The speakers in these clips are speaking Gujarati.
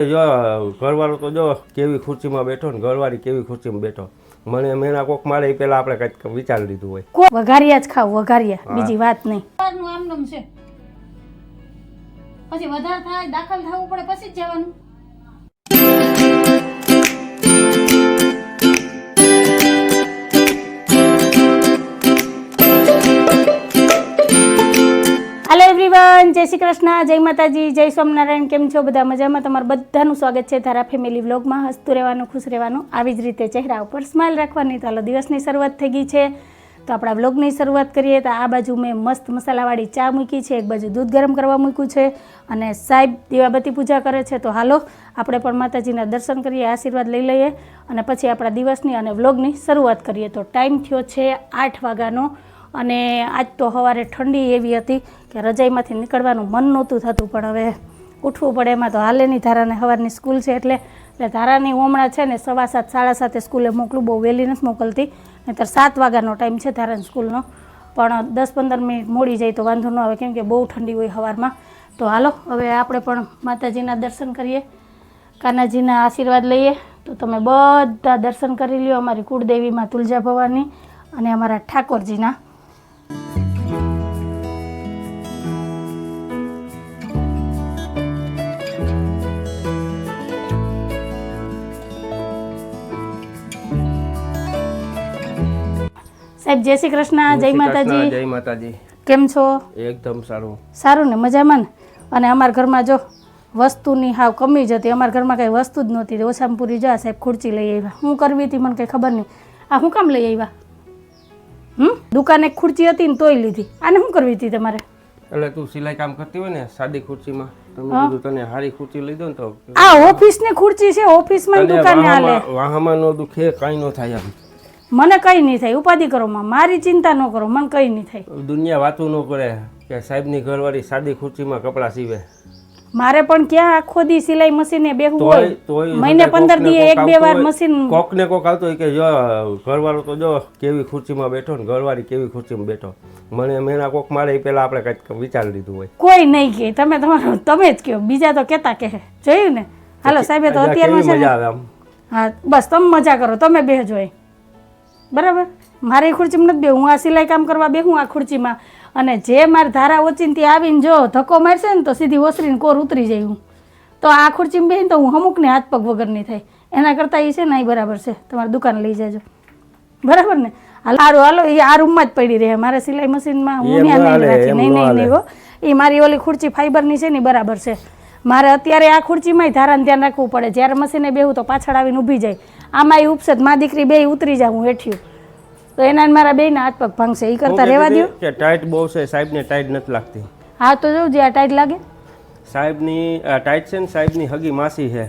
જો ઘરવાળો તો જો કેવી ખુરશીમાં બેઠો ને ઘરવાળી કેવી ખુરશીમાં બેઠો. મને મેના કોક મારે એ પહેલા આપણે કંઈક વિચારી લીધું હોય. વઘારિયા જ ખાવ વઘારિયા. બીજી વાત નહીં. આમ આમનામ છે. પછી વધારે થાય દાખલ થવું પડે પછી જ જવાનું. હાલો જય શ્રી કૃષ્ણ, જય માતાજી, જય સ્વામિનારાયણ, કેમ છો બધા મજામાં? તમારું બધાનું સ્વાગત છે ધારા ફેમિલી વ્લોગમાં. હસતું રહેવાનું, ખુશ રહેવાનું, આવી જ રીતે ચહેરા ઉપર સ્માઇલ રાખવાની. હાલો દિવસની શરૂઆત થઈ ગઈ છે. તો આપણા વ્લોગની શરૂઆત કરીએ તો આ બાજુ મેં મસ્ત મસાલાવાળી ચા મૂકી છે. એક બાજુ દૂધ ગરમ કરવા મૂક્યું છે અને સાહેબ દીવાબત્તી પૂજા કરે છે. તો હાલો, આપણે પણ માતાજીના દર્શન કરીએ, આશીર્વાદ લઈ લઈએ અને પછી આપણા દિવસની અને વ્લોગની શરૂઆત કરીએ. તો ટાઈમ થયો છે આઠ વાગ્યાનો. અને આજ તો સવારે ઠંડી એવી હતી કે રજાઈમાંથી નીકળવાનું મન નહોતું થતું, પણ હવે ઉઠવું પડે. એમાં તો હાલેની ધારાને સવારની સ્કૂલ છે એટલે એટલે ધારાની હમણાં છે ને સવા સાત, સાડા સાતે સ્કૂલે મોકલું, બહુ વહેલી નથી મોકલતી. નહીંતર સાત વાગ્યાનો ટાઈમ છે ધારાની સ્કૂલનો. પણ દસ પંદર મિનિટ મોડી જાય તો વાંધો ન આવે, કેમ કે બહુ ઠંડી હોય સવારમાં. તો હાલો, હવે આપણે પણ માતાજીના દર્શન કરીએ, કાનાજીના આશીર્વાદ લઈએ. તો તમે બધા દર્શન કરી લ્યો અમારી કુળદેવીમાં તુલજા ભવાની અને અમારા ઠાકોરજીના. સાહેબ જય શ્રી કૃષ્ણ જય માતાજી. જય માતાજી. કેમ છો? એકદમ સારું. સારું ને મજામાં ને? અને અમારા ઘરમાં જો વસ્તુની હાવ કમી જ હતી અમારા ઘરમાં કંઈ વસ્તુ જ નહોતી. ઓછામાં પૂરી જા સાહેબ ખુરચી લઈ આવ્યા. હું કરવી હતી મને કંઈ ખબર નહીં. આ હું કામ લઈ આવ્યા? હમ? દુકાને ખુરચી હતી ને તોય લીધી. આને શું કરવી હતી તમારે? એટલે તું સિલાઈ કામ કરતી હોય ને સાદી ખુરચીમાં તમે કીધું તને હારી ખુરચી લઈ દો ને તો આ ઓફિસની ખુરચી છે ઓફિસમાં દુકાને હાલે. વાહામાં નો દુખે કાંઈ નો થાય આમ મને કંઈ નહીં થાય ઉપાધિ કરો માં મારી ચિંતા ન કરો મને કંઈ નહીં થાય. દુનિયા વાતું ન કરે કે સાહેબની ઘરવાળી સાદી ખુરશીમાં કપડાં સીવે. મારે પણ ક્યાં આખો દી સિલાઈ મશીને બેહું હોય? મહિને પંદર ને એક બે વાર મશીન કોક ને કોક આવતો હોય કે જો ઘરવાળો તો જો કેવી ખુરશીમાં બેઠો ને ઘરવાળી કેવી ખુરશીમાં બેઠો. મને મેના કોક મારે પેલા આપણે કંઈક વિચારી લીધું હોય. કોઈ નહીં કે તમે તમારો તમે જ કહો બીજા તો કહેતા કે જોયું ને? હાલો સાહેબ તો અત્યારમાં છે મજા આવે આમ? હા બસ તમે મજા કરો તમે બે અહીં બરાબર? મારી ખુરચીમાં નથી બે હું આ સિલાઈ કામ કરવા બેહું આ ખુરચીમાં. અને જે મારી ધારા ઓચીનથી આવીને જો ધક્કો મારશે ને તો સીધી ઓસરીને કોર ઉતરી જાય હું. તો આ ખુરચીમાં બેહીને તો હું અમુકને હાથ પગ વગરની થાય. એના કરતાં એ છે ને એ બરાબર છે. તમારી દુકાન લઈ જાજો. બરાબર ને? હાલ હારું હાલો એ આ રૂમમાં જ પડી રહે. મારે સિલાઈ મશીનમાં હું ત્યાં નહીં રાખી નહીં નહીં નહીં હો. એ મારી ઓલી ખુરચી ફાઈબરની છે ને બરાબર છે. મારે અત્યારે આ ખુરચીમાંય ધારાને ધ્યાન રાખવું પડે. જ્યારે મશીને બેહું તો પાછળ આવીને ઊભી જાય. આમાં એ ઉપસે મા દીકરી બે ઉતરી જાય હું હેઠ્યું. તો એના ને મારા બેયના હાથ પગ ભાંગશે એ કરતા રહેવા દો કે ટાઈટ બહુ છે સાહેબને ટાઈટ નથી લાગતી. હા તો જો જે આ ટાઈટ લાગે. સાહેબની આ ટાઈટ છે ને સાહેબની હગી માસી છે.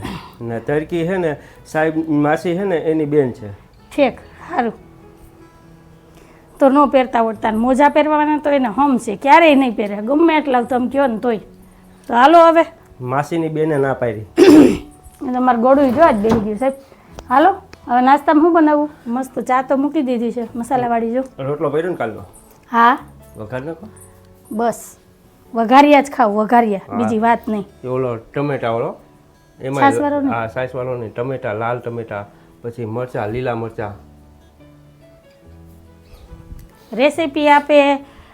ને તરકી છે ને સાહેબ માસી છે ને એની બેન છે. ઠેક સારું તો ન પહેરતા ને મોજા પહેરવાના તો એને હમ છે ક્યારેય નહીં પહેરે. ગમે એટલા તમે કહો ને તોય. તો હાલો હવે. માસીની બેને ના પાડી. એ તમારે ગોળું જોવા જ બેન ગયું સાહેબ હાલો હવે નાસ્તામાં શું બનાવું મસ્ત ચા તો મૂકી દીધી છે મસાલાવાળી જો. રોટલો ભર્યો ને કાલનો? હા. વઘાર નાખો. બસ. વઘારિયા જ ખાવ વઘારિયા. બીજી વાત નહીં. ઓલો ટમેટા છાશવાળો એમાં ને? હા સાસવાળો ને ટમેટા લાલ ટમેટા પછી મરચા લીલા મરચા. રેસીપી આપે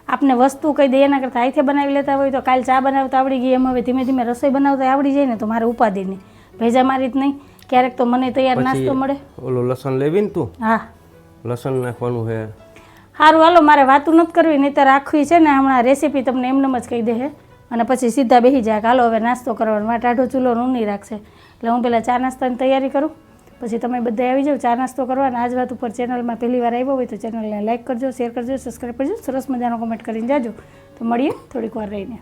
આપને વસ્તુ કહી દે એના કરતાં હાથે બનાવી લેતા હોય તો કાલ ચા બનાવતા આવડી ગઈ. એમ હવે ધીમે ધીમે રસોઈ બનાવતા આવડી જાય ને તો મારે ઉપાધિ નહીં. ભેજા મારી જ નહીં. ક્યારેક તો મને તૈયાર નાસ્તો મળે. ઓલો લસણ લેવી ને તું? હા. લસણ નાખવાનું છે સારું હાલો મારે વાતું નથી કરવી નહીંતર આખી છે ને હમણાં રેસીપી તમને એમનેમ જ કહી દે હે. અને પછી સીધા બેસી જાય હાલો હવે નાસ્તો કરવાનો. મારે ટાઢો ચૂલો નહીં રાખશે. એટલે હું પહેલાં ચા નાસ્તાની તૈયારી કરું. પછી તમે બધા આવી જાઓ ચા નાસ્તો કરવા અને આજ વાત ઉપર ચેનલમાં પહેલી વાર આવ્યો હોય તો ચેનલને લાઇક કરજો શેર કરજો સબસ્ક્રાઈબ કરજો. સરસ મજાનો કોમેન્ટ કરીને જાજો. તો મળીએ થોડીક વાર રહીને.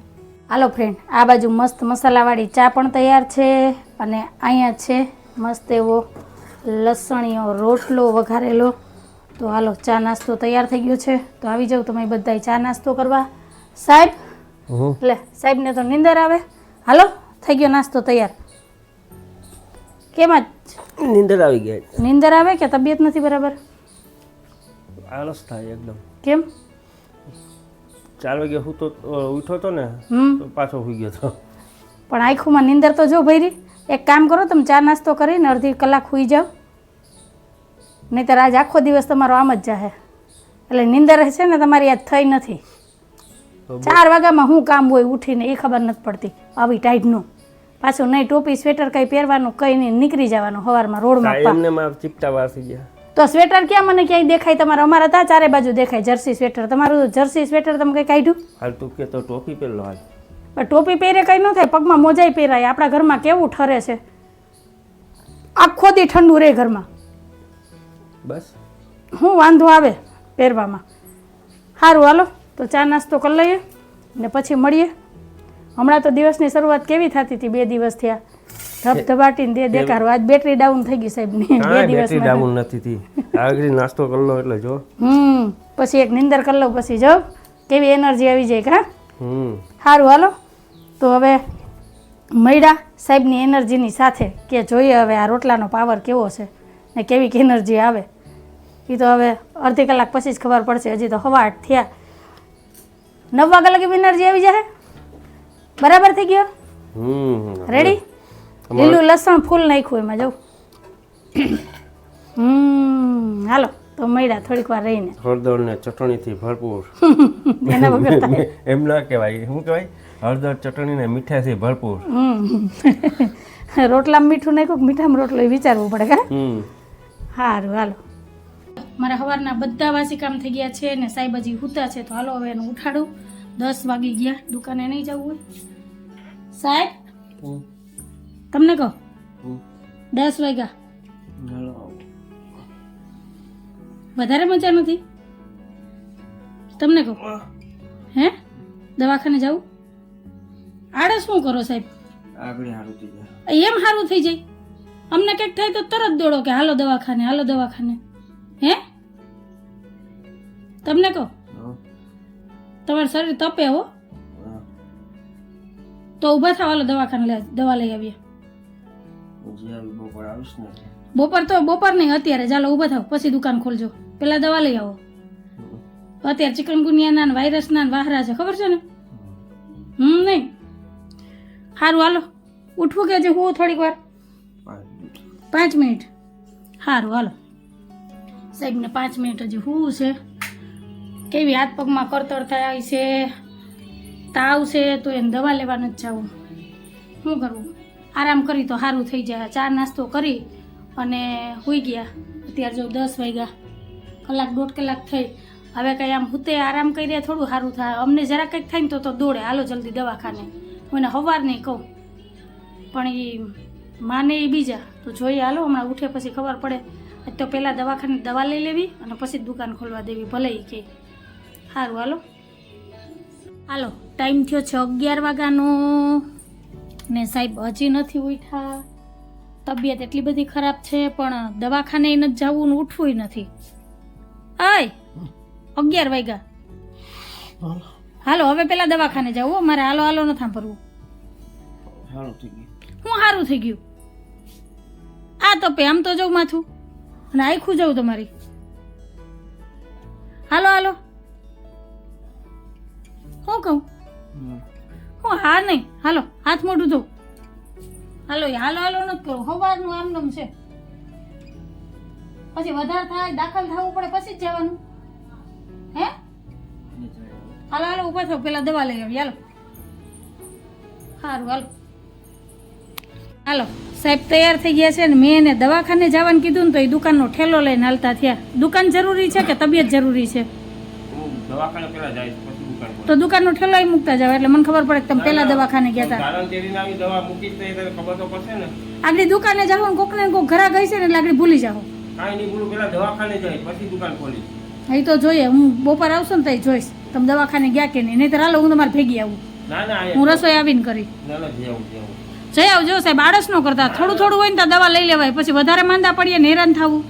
હાલો ફ્રેન્ડ આ બાજુ મસ્ત મસાલાવાળી ચા પણ તૈયાર છે અને અહીંયા છે મસ્ત એવો લસણીયો રોટલો વઘારેલો. તો હાલો ચા નાસ્તો તૈયાર થઈ ગયો છે. તો આવી જાવ તમે બધા ચા નાસ્તો કરવા. સાહેબ લે સાહેબને તો નિંદર આવે. હાલો થઈ ગયો નાસ્તો તૈયાર. કેમ જ નિંદર આવી ગયા નિંદર આવે કે તબિયત નથી બરાબર? આળસ થાય એકદમ. કેમ? ચાર વાગે હું તો ઉઠો તો ને પાછો સુઈ ગયો તો. પણ આંખોમાં નિંદર તો જો ભરી. એક કામ કરો તમે ચા નાસ્તો કરીને અડધી કલાક સૂઈ જાઓ. નહીંતર આજ આખો દિવસ તમારો આમ જ જાહે. એટલે નિંદર છે ને તમારી આ થઈ નથી. ચાર વાગ્યામાં શું કામ હોય ઉઠીને એ ખબર નથી પડતી. આવી ટાઈટનું. પાછું નહીં ટોપી સ્વેટર કંઈ પહેરવાનું કંઈ નહીં નીકળી જવાનું સવારમાં રોડમાં એમને ચીપટા વાસી ગયા. તો સ્વેટર ક્યાં મને ક્યાંય દેખાય? તમારે અમારા ત્યાં ચારે બાજુ દેખાય. Jersey sweater. તમારું જર્સી સ્વેટર તમે કંઈ કાઢ્યું? હાલ તું કે તો ટોપી પહેરલો હાલ. પણ ટોપી પહેરે કંઈ ન થાય પગમાં મોજાઈ પહેરાય. આપણા ઘરમાં કેવું ઠરે છે? આખો દી ઠંડુ રહે ઘરમાં. બસ. હું વાંધો આવે પહેરવામાં. સારું હાલો તો ચા નાસ્તો કરી લઈએ ને પછી મળીએ. હમણાં તો દિવસની શરૂઆત કેવી થતી હતી બે દિવસ થયા. ધબધબાટીને દે દેખાડો. આજ બેટરી ડાઉન થઈ ગઈ સાહેબની બે દિવસ બેટરી ડાઉન નથી થી આગળ નાસ્તો કરલો એટલે જો. હમ પછી એક નિંદર કરી લઉં પછી જો. કેવી એનર્જી આવી જાય કા હમ. સારું હાલો. તો હવે મળ્યા સાહેબની એનર્જીની સાથે કે જોઈએ હવે આ રોટલાનો પાવર કેવો છે ને કેવી એનર્જી આવે. એ તો હવે અડધી કલાક પછી જ ખબર પડશે. હજી તો હવા આઠ થયા. નવ વાગ્યા લગી એનર્જી આવી જાય બરાબર થઈ ગયો? રેડી લીલું લસણ ફૂલ નાખ્યું એમાં જવું હમ હાલો તો મળ્યા થોડીક વાર રહીને. હળદર ને ચટણીથી ભરપૂર. એના વગર એમ ના કહેવાય. શું કહેવાય? હળદર ચટણી ને મીઠાથી ભરપૂર. રોટલામાં મીઠું નાખ્યું કે મીઠામાં રોટલો એ વિચારવું પડે કા? સારું હાલો. મારા સવારના બધા વાસી કામ થઈ ગયા છે ને સાહેબ હજી હુતા છે તો હાલો હવે એને ઉઠાડું. દસ વાગી ગયા દુકાને નહીં જવું હોય. સાહેબ? તમને કહો. દસ વાગ્યા. વધારે મજા નથી? તમને કહો. હે. દવાખાને જવું આડે શું કરો સાહેબ? આગળ સારું થઈ જાય. એમ સારું થઈ જાય? અમને કંઈક થાય તો તરત દોડો કે હાલો દવાખાને હાલો દવાખાને. હે? તમને કહો? તમારું શરીર તપે હો. તો ઊભા થાવ હાલો દવાખાને દવા લઈ આવીએ. બપોર તો બપોર નહીં અત્યારે. ચાલો ઊભા થાવ પછી દુકાન ખોલજો. પેલા દવા લઈ આવો. અત્યારે ચિકનગુનિયાના ને વાયરસના ને વાહરા છે ખબર છે ને? હમ નહીં. સારું હાલો. ઉઠવું કે હું થોડીક વાર? પાંચ મિનિટ. સારું હાલો. સાહેબને પાંચ મિનિટ હજી હું છે? કેવી હાથ પગમાં કરતર થાય છે? તાવ છે તો એને દવા લેવા નથી જવું શું કરવું? આરામ કરી તો સારું થઈ જાય. ચા નાસ્તો કરી અને હોઈ ગયા. અત્યારે જો દસ વાગ્યા. કલાક દોઢ કલાક થઈ. હવે કંઈ આમ હુતે આરામ કરીએ થોડું સારું થાય. અમને જરા કંઈક થાય ને તો તો દોડે. હાલો જલ્દી દવાખાને. હું એને નહીં કહું. પણ એ માને એ બીજા. તો જોઈએ હાલો હમણાં ઉઠે પછી ખબર પડે. આજ તો પહેલાં દવાખાને દવા લઈ લેવી અને પછી દુકાન ખોલવા દેવી ભલે એ કે. સારું હાલો. હાલો ટાઈમ થયો છે અગિયાર વાગ્યાનો. ને સાહેબ હજી નથી ઉઠ્યા. તબિયત એટલી બધી ખરાબ છે પણ દવાખાને નથી જવું ને ઉઠવું નથી. આય અગિયાર વાગ્યા. હાલો હવે પેલા દવાખાને જાવ મારે હાલો હાલો નથી સાંભળવું. સારું થઈ ગયું હું સારું થઈ ગયું. આ તો આમ તો જવું માથું. અને આખું જવું તમારી. હાલો હાલો. શું કહું? હું હા નહીં. હાલો હાથ મોઢું ધો. હાલો હાલો હાલો નથી કરું સવારનું આમનામ છે. પછી વધારે થાય દાખલ થવું પડે પછી જ જવાનું. હાલો હાલો ઊભા થાવ. પેલા દવા લઈ આવી. હાલો. સારું હાલો. હાલો સાહેબ તૈયાર થઈ ગયા છે ને મેં એને દવાખાને જવાનું કીધું ને તો એ દુકાનનો ઠેલો લઈને હાલતા થયા. દુકાન જરૂરી છે કે તબિયત જરૂરી છે? પેલા. તો દુકાનનો ઠેલો એ મૂકતા જાવ એટલે મને ખબર પડે કે તમે પહેલા દવાખાને ગયા હતા આગળ દુકાને જાઓ ને કોકને કોક ઘરા ગઈ છે ને એટલે આગળ ભૂલી જાઓ. કાંઈ નહીં ભૂલું પેલા દવાખાને જાય પછી દુકાન ખોલી એ તો જોઈએ હું બપોર આવશો ને તો જોઈશ. તમે દવાખાને ગયા કે નહીં? નહીતર હાલો હું તમારે ભેગી આવું. હું રસોઈ આવીને કરી. જઈ આવજો સાહેબ આળસ ન કરતા. થોડું થોડું હોય ને તો દવા લઈ લેવાય. પછી વધારે માંદા પડીએ ને હેરાન થવું.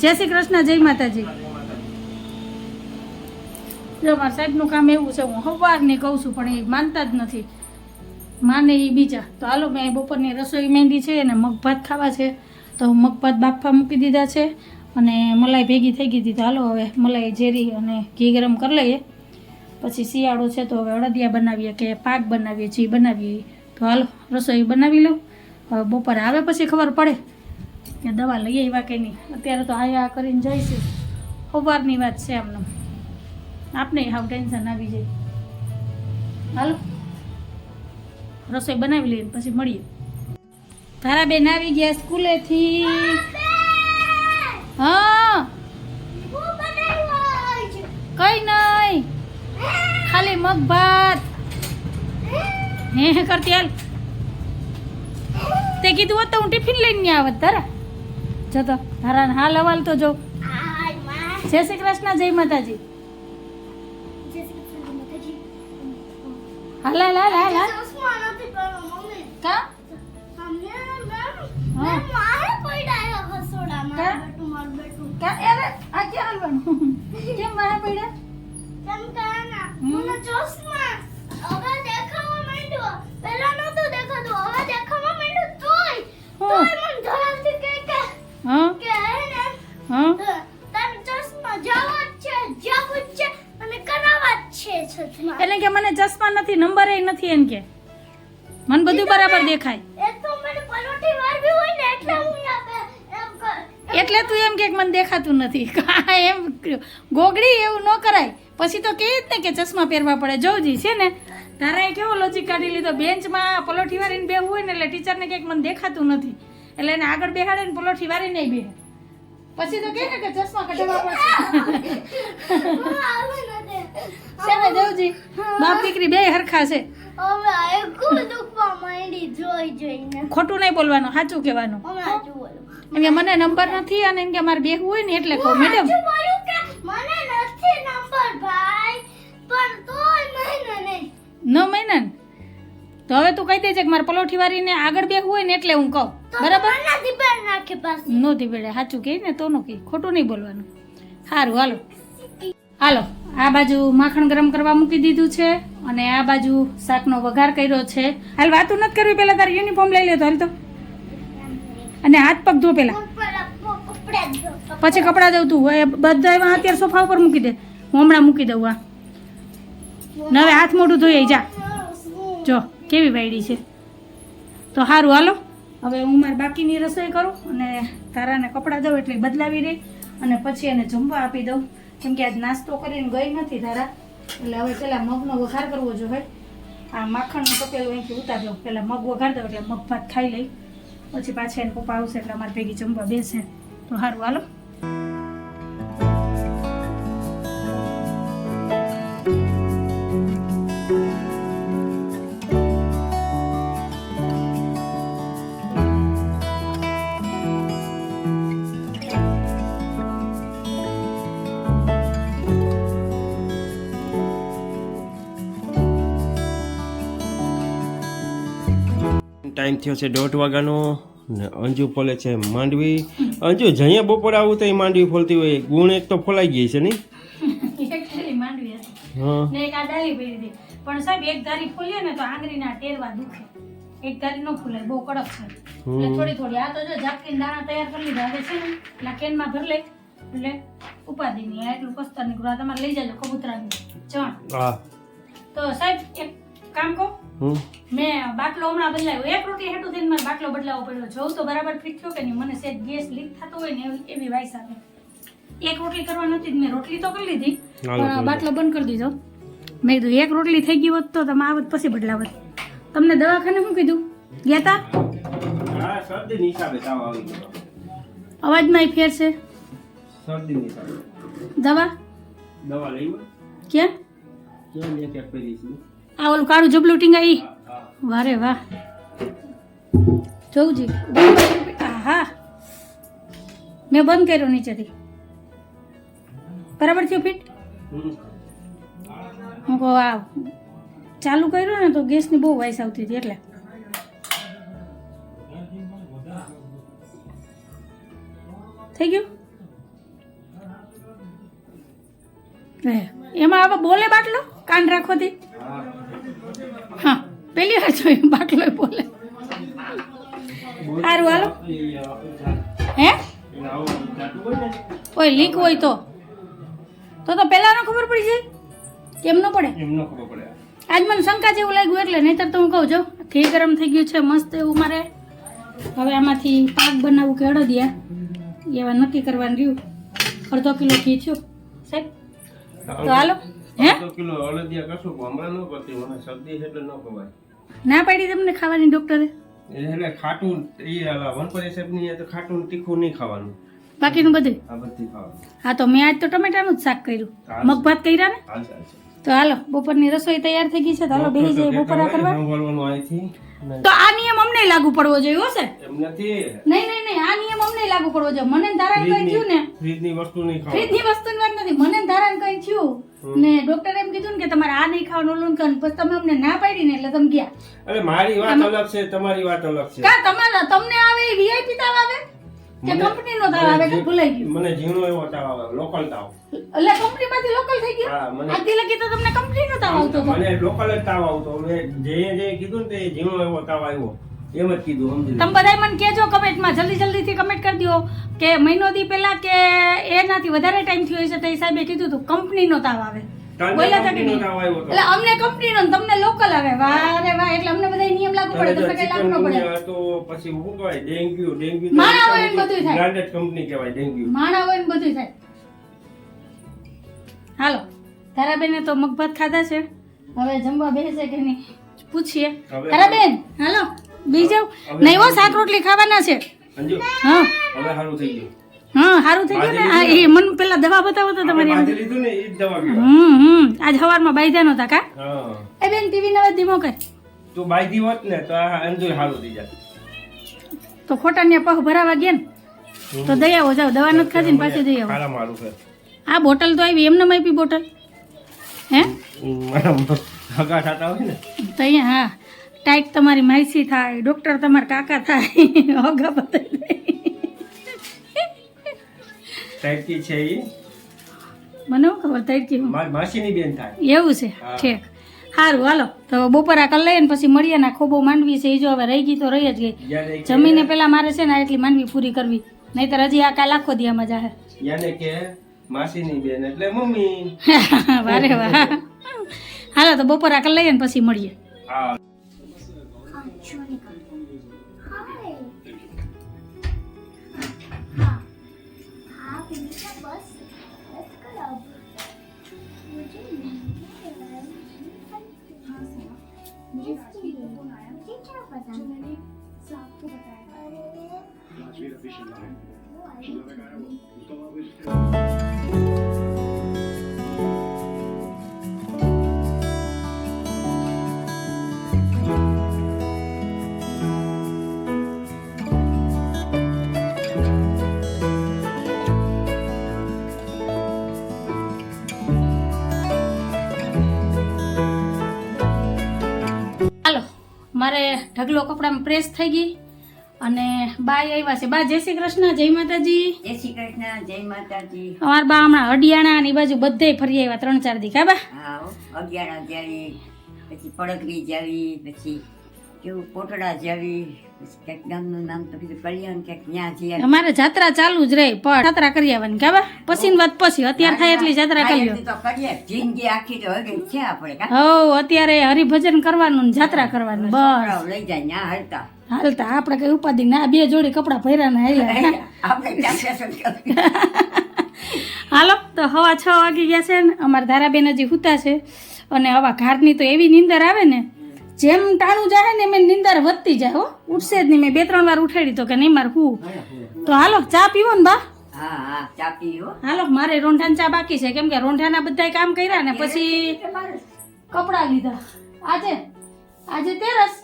જય શ્રી કૃષ્ણ જય માતાજી. જો મારા સાહેબનું કામ એવું છે હું સવારની કહું છું પણ એ માનતા જ નથી. માને એ બીજા. તો હાલો મેં બપોરની રસોઈ મેંદી છે અને મગભાત ખાવા છે. તો હું બાફા મૂકી દીધા છે અને મલાઈ ભેગી થઈ ગઈ હતી. તો હાલો હવે મલાઈ ઝેરી અને ઘી ગરમ કરી લઈએ. પછી શિયાળો છે તો હવે અડદિયા બનાવીએ કે પાક બનાવીએ છીએ બનાવીએ. તો હાલો રસોઈ બનાવી લઉં હવે બપોરે આવે પછી ખબર પડે કે દવા લઈએ એવા કે નહીં. અત્યારે તો આ કરીને જઈશું. સવારની વાત છે એમને આપને હાવ ટેન્શન આવી જાય. હાલો રસોઈ બનાવી લઈએ પછી મળીએ. તારા બેન આવી ગયા સ્કૂલેથી. હા. કઈ નહીં ખાલી મગ, ભાત. હે કરતી હાલ. તે કીધું હોત તો હું ટિફિન લઈને આવત તારા. જો તો તારા હાલ હવાલ તો જો. જય શ્રી કૃષ્ણ, જય માતાજી. હાલ હાલ હાલ હાલ કેમ મારા પડ્યા? એટલે કે મને ચશ્મા નથી નંબર નથી એમ કે. મને બધું બરાબર દેખાય. એટલે તું એમ કે મને દેખાતું નથી. એમ ગોગડી એવું ન કરાય. પછી તો કહે જ ને કે ચશ્મા પહેરવા પડે જોજી છે ને? તારાએ કેવો લોજિક કાઢી લીધો? બેન્ચમાં પલોઠી વારીને બેહવું હોય ને એટલે ટીચરને કંઈક મને દેખાતું નથી. એટલે એને આગળ બેહાડે ને પલોઠી વાળી નહીં બેહે. પછી તો કહે ને કે ચશ્મા કઢાવવા પડશે. છે ને દેવજી બાપ દીકરી બે હરખા છે. ખોટું નહીં બોલવાનું સાચું કહેવાનું. એમ કે મને નંબર નથી અને એમ કે મારે બેહવું હોય ને એટલે કહું મેડમ મને નથી નંબર ભાઈ પણ તોય મહિને નહીં. ન મહિના તો હવે તું કહી દેજે કે મારે પલોઠી વાળીને આગળ બેહવું હોય ને એટલે હું કહું. બરાબર? નથી બેન નાખે પાસે નહોતી બેડે સાચું કહે ને તો નો કહે. ખોટું નહીં બોલવાનું. સારું હાલો. હાલો આ બાજુ માખણ ગરમ કરવા મૂકી દીધું છે અને આ બાજુ શાકનો વઘાર કર્યો છે. હાલ વાતું નથી કરવી પહેલાં તારે યુનિફોર્મ લઈ લેતો હાલ તો. અને હાથ પગ ધો પહેલાં. પછી કપડાં દઉં તું હવે બધા એવા અત્યારે સોફા ઉપર મૂકી દે. હું હમણાં મૂકી દઉં આ. નવે હાથ મોઢું ધોઈ જા. જો, કેવી વાયડી છે. તો સારું હાલો. હવે હું મારી બાકીની રસોઈ કરું અને તારાને કપડાં દઉં એટલે બદલાવી રહી. અને પછી એને જમવા આપી દઉં. કેમ કે આજ નાસ્તો કરીને ગઈ નથી તારા. એટલે હવે પહેલાં મગનો વઘાર કરવો જોઈએ આ માખણનું તપેલું અહીંથી ઉતાર દઉં પેલા મગ વઘાર દઉં એટલે મગ ભાત ખાઈ લઈ. પછી પાછા એને પપ્પા આવશે એટલે અમારે ભેગી જમવા બેસે. તો સારું ટાઈમ થયો છે દોઢ વાગ્યાનો ને અંજુ પોલે છે માંડવી. અંજુ જઈએ બપોરે આવું તો એ માંડવી ફોલતી હોય ગુણ એક તો ફોલાઈ ગઈ છે નહીં ને એક આ ડાળી પડી પણ સાહેબ એક ધારી ફૂલીએ ને તો આંગળીના ટેરવા દુખે. એક ધારી નો ફૂલે બહુ કડક છે. એટલે થોડી થોડી. આ તો જો દાણા તૈયાર કરી લીધા. હવે છે ને એટલે કેનમાં ભર લે. એટલે ઉપાધિ નહીં. એટલું કસ્તર નીકળ્યું આ તમારે લઈ જાજો કબૂતરાનું. ચણ. તો સાહેબ એક કામ કહો મેં બાટલો હમણાં બદલાવ્યો એક રોટી હેઠું થઈને મારે બાટલો બદલાવો પડ્યો. જોઉં તો બરાબર ફિટ થયો કે નહીં? મને સેજ ગેસ લીક થતો હોય ને એવી એવી વાઈસ આવે એક રોટલી કરવા નથી મેં રોટલી તો કરી લીધી પણ બાટલો બંધ કરી દીધો. મેં કીધું એક રોટલી થઈ ગઈ હોત તો તમે આવત પછી બદલાવત. તમને દવાખાને શું કીધું? ગયા તા? અવાજમાં ફેર છે. દવા? દવા લઈ ક્યાં ક્યાં પેલી છે? આ ઓલું કાળું જબલું ટીંગા ઈ વારે વાહ. જોઉંજી હા મેં બંધ કર્યો નીચેથી. બરાબર થયું ફિટ. હું કહું, આ ચાલુ કર્યું ને તો ગેસની બહુ વાઈસ આવતી હતી એટલે. થઈ ગયું? એમાં હવે બોલે બાટલો? કાન રાખવાથી હા પેલી વાર જોયું બાટલો બોલે. સારું હાલો. હે? કોઈ લીક હોય તો. તો તો પહેલાંનો ખબર પડી જાય? કેમ ન પડે? એમ ખબર પડે. આજ મને શંકા જેવું લાગ્યું એટલે નહીતર તો હું કહું જો ઘી ગરમ થઈ ગયું છે મસ્ત એવું મારે. હવે આમાંથી પાક બનાવવું કે અડદિયા. એવા નક્કી કરવાનું રહ્યું. અડધો કિલો ઘી થયું. સાહેબ? તો હાલો. ન ન ના પાડી તમને ખાવાની ડૉક્ટરે? એટલે ખાટું એ વનપરી સાહેબની તો ખાટું તીખું નહીં ખાવાનું. બાકીનું બધું? આ બધી ખાવાનું. હા તો મેં આજ તો ટમેટાનું જ શાક કર્યું. મગભાત કર્યા ને? તો હાલો બપોરની રસોઈ તૈયાર થઈ ગઈ છે. તો હાલો બેસી જઈએ બપોરા કરવા. તો આ નિયમ અમને લાગુ પડવો જોઈએ હો સર એમ નથી. નહીં નહીં નહીં આ નિયમ અમને લાગુ પડવો જોઈએ. મને ધારણ કઈ થયું ને? ફ્રીજની વસ્તુ નહીં ખાવ. ફ્રીજની વસ્તુની વાત નથી. મને ધારણ કઈ થયું ને ડોક્ટર એમ કીધું ને કે તમારે આ નહીં ખાવાનું લોન પછી તમે અમને ના પાડી ને એટલે તમે ગયા. અરે મારી વાત અલગ છે તમારી વાત અલગ છે. કા તમારા તમને આવે વીઆઈપી તાવ આવે? કે કંપની કંપનીનો તાવ આવે કે ભૂલાઈ ગયું? મને ઝીણો એવો તાવ આવે લોકલ તાવ. એટલે કંપનીમાંથી લોકલ થઈ ગયો? હા મને લગી તો તમને કંપનીનો તાવ આવતો મને લોકલ જ તાવ આવતો. મેં જે જે કીધું ને તે જીવો એવો તાવ આવ્યો. એમ જ કીધું સમજી તમે બધાય મને કહેજો કમેન્ટમાં જલ્દી જલ્દીથી કમેન્ટ કરી દો કે મહિનો દી પહેલા કે એનાથી વધારે ટાઈમ થયો હશે તો એ સાહેબે કીધું હતું કંપનીનો તાવ આવે. બોલ્યા હતા કે નહીં? એટલે અમને કંપનીનો તમને લોકલ આવે. વાહ રે વાહ એટલે અમને બધા નિયમ લાગુ પડે તમને કઈ લાગુ ન પડે. ચિકનગુનિયા પછી શું કહેવાય? ડેન્ગ્યુ ડેન્ગ્યુ માણા હોય ને બધું થાય. બ્રાન્ડેડ કંપની કહેવાય ડેન્ગ્યુ. માણા હોય ને બધું થાય. હાલો. તારાબેને તો મગભાત ખાધા છે. હવે જમવા બેસે કે નહીં? પૂછીએ. તારા તારાબેન હાલો. બીજો? નહીં હો શાક રોટલી ખાવાના છે. હા. હવે સારું થઈ ગયું. હા સારું થઈ ગયું ને? આ એ મને પેલા દવા બતાવો તો તમારી એમ. લીધું ને એ દવા હમ હમ. આજ સવારમાં બાયધા નહોતા કા? એ બેન ટીવી નવા ધીમો કર. તું બાંધી હોત ને તો આ અંજુ સારું થઈ જાય તો ખોટા ને પગ ભરાવા ગયા ને? તો દઈ આવો જાવ દવા નથી ખાધી ને પાછી દઈ આવો. મારું આ બોટલ તો આવી એમને આપી બોટલ. હે? તો અહીંયા હા. ટાઈટ તમારી માહિતી થાય ડોક્ટર તમારા કાકા થાય હોગા બતાવી છે એ મને ખબર કેવું માસીની બેન થાય. એવું છે. ઠીક. સારું હાલો. તો બપોરા કરી લઈએ ને પછી મળીએ ને ખોબો માંડવી છે એ જો હવે રહી ગઈ તો રહી જ ગઈ. જમીને પેલા મારે છે ને એટલી માંડવી પૂરી કરવી. નહીતર હજી આ કાલ આખો દિયામાં જાહે. યાને કે માસીની બેન એટલે મમ્મી. વારે વાહ. હાલો તો બપોર આકલ લઈએ ને પછી મળીએ. હા. हाय ઢગલો કપડામાં પ્રેસ થઈ ગઈ અને બાય આવ્યા છે. બા જય શ્રી કૃષ્ણ જય માતાજી. જય શ્રી કૃષ્ણ જય માતાજી. અમાર બા હમણાં હડિયાણા ની બાજુ બધે ફરી આવ્યા ત્રણ ચાર દી કા બા? હા હો. જાવી પછી પડકરી જાવી પછી કેવું પોટડા જાવી. ક્યાંક ગામનું નામ તો કીધું કલ્યાણ ક્યાંક ન્યા જઈએ અમારે જાત્રા ચાલુ જ રહી પણ જાત્રા કરી આવવાની કા પછી વાત પછી અત્યારે થાય એટલી જાત્રા કરી તો કરીએ જિંદગી આખી તો હગે છે આપણે કા? અત્યારે હરિભજન કરવાનું ને જાત્રા કરવાનું બસ. લઈ જાય ન્યા હલતા. હાલતા આપણે કઈ ઉપાધિ ના બે જોડી કપડા પહેર્યા ને હાલ્યા. આપણે હાલો તો હવા છ વાગી ગયા છે ને અમારા ધારાબેન હજી હુતા છે અને હવા ઘાટની તો એવી નીંદર આવે ને જેમ ટાણું જાય ને એમ નિંદર વધતી જાય હો. ઉઠશે જ નહીં. મેં બે ત્રણ વાર ઉઠાડી તો કે નહીં મારે હું? તો હાલો ચા પીવો ને બા. હાલો મારે રોંઢાની ચા બાકી છે. કેમ કે રોંઢાના બધાય કામ કર્યા ને પછી કપડાં લીધા. આજે આજે તેરસ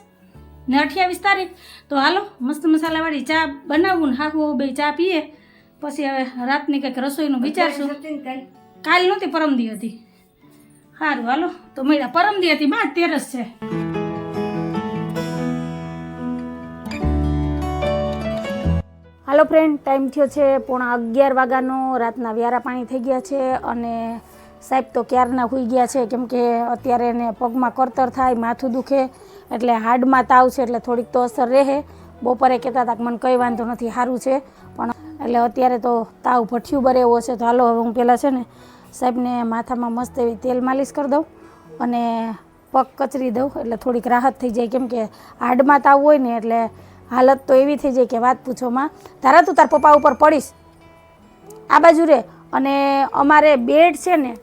ને અઠ્યાવીસ તારીખ. તો હાલો મસ્ત મસાલાવાળી ચા બનાવું ને હાહુ બે ચા પીએ. પછી હવે રાતની કંઈક રસોઈનું વિચારશું. કાલ નહોતી પરમદી હતી. સારું હાલો. તો મળ્યા. પરમદી હતી બા તેરસ છે. હાલો ફ્રેન્ડ ટાઈમ થયો છે પોણા અગિયાર વાગ્યાનો. રાતના વ્યારા પાણી થઈ ગયા છે અને સાહેબ તો ક્યારના હોઈ ગયા છે? કેમ કે અત્યારે એને પગમાં કરતર થાય, માથું દુખે, એટલે હાડમાં તાવ છે, એટલે થોડીક તો અસર રહે. બપોરે કહેતા હતા કે મને કંઈ વાંધો નથી સારું છે. પણ એટલે અત્યારે તો તાવ ભઠ્યું બરે એવો છે. તો હાલો હવે હું પહેલાં છે ને સાહેબને માથામાં મસ્ત એવી તેલ માલિશ કરી દઉં અને પગ કચરી દઉં, એટલે થોડીક રાહત થઈ જાય. કેમ કે હાડમાં તાવ હોય ને એટલે હાલત તો એવી થઈ જાય કે વાત પૂછોમાં, તારા તું તાર પપ્પા ઉપર પડીશ. આ બાજુ રે, અને અમારે બેડ છે ને,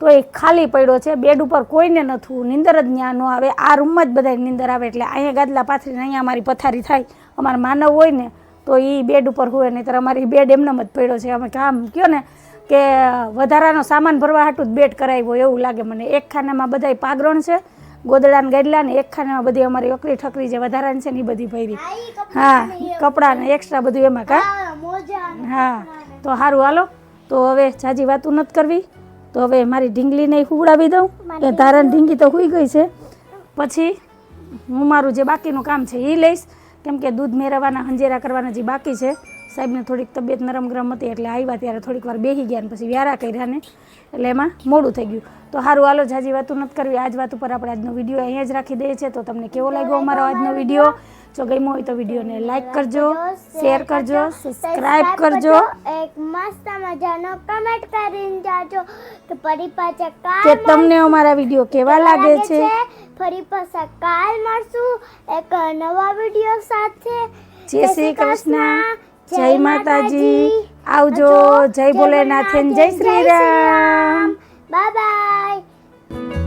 તો એ ખાલી પડ્યો છે, બેડ ઉપર કોઈને નથી નીંદર જ ત્યાં ન આવે, આ રૂમમાં જ બધા નીંદર આવે, એટલે અહીંયા ગાદલા પાથરીને અહીંયા અમારી પથારી થાય, અમારા માનવ હોય ને, તો એ બેડ ઉપર હોય, નહીંતર અમારી બેડ એમનેમ જ પડ્યો છે. અમે કામ કયો ને, કે વધારાનો સામાન ભરવા હાટું જ બેડ કરાવ્યો એવું લાગે મને. એક ખાનામાં બધાય પાગરણ છે ગોદડા ને ગાડલા ને એક ખાનામાં બધી અમારી ઓકરી ઠકરી જે વધારાની છે ને એ બધી ભરી. હા કપડાં ને એક્સ્ટ્રા બધું એમાં કા? હા તો સારું હાલો. તો હવે જાજી વાતું નથી કરવી. તો હવે મારી ઢીંગલીને હુવડાવી દઉં. એ ધારણ ઢીંગી તો હુઈ ગઈ છે. પછી હું મારું જે બાકીનું કામ છે એ લઈશ. કેમ કે દૂધ મેળવવાના હંજેરા કરવાના જે બાકી છે સાહેબને થોડીક તબિયત નરમ ગરમ હતી એટલે આવ્યા ત્યારે થોડીક વાર બેસી ગયા ને પછી વ્યારા કર્યા ને એટલે એમાં મોડું થઈ ગયું. તો સારું હાલો જાજી વાતું નથી કરવી આજ વાત ઉપર આપણે આજનો વીડિયો અહીંયા જ રાખી દઈએ છીએ. તો તમને કેવો લાગ્યો અમારો આજનો વીડિયો? જો ગમ્યો હોય તો વિડીયોને લાઈક કરજો શેર કરજો સબસ્ક્રાઇબ કરજો. એક મસ્ત મજાનો કમેન્ટ કરીને જાજો. કે ફરી પાછા કે તમને અમારા વીડિયો કેવા લાગે છે? ફરી પાછા કાલ મળશું. એક નવા વીડિયો સાથે. જય શ્રી કૃષ્ણ. જય માતાજી. આવજો. જય ભોલેનાથન. જય શ્રી રામ. Bye bye.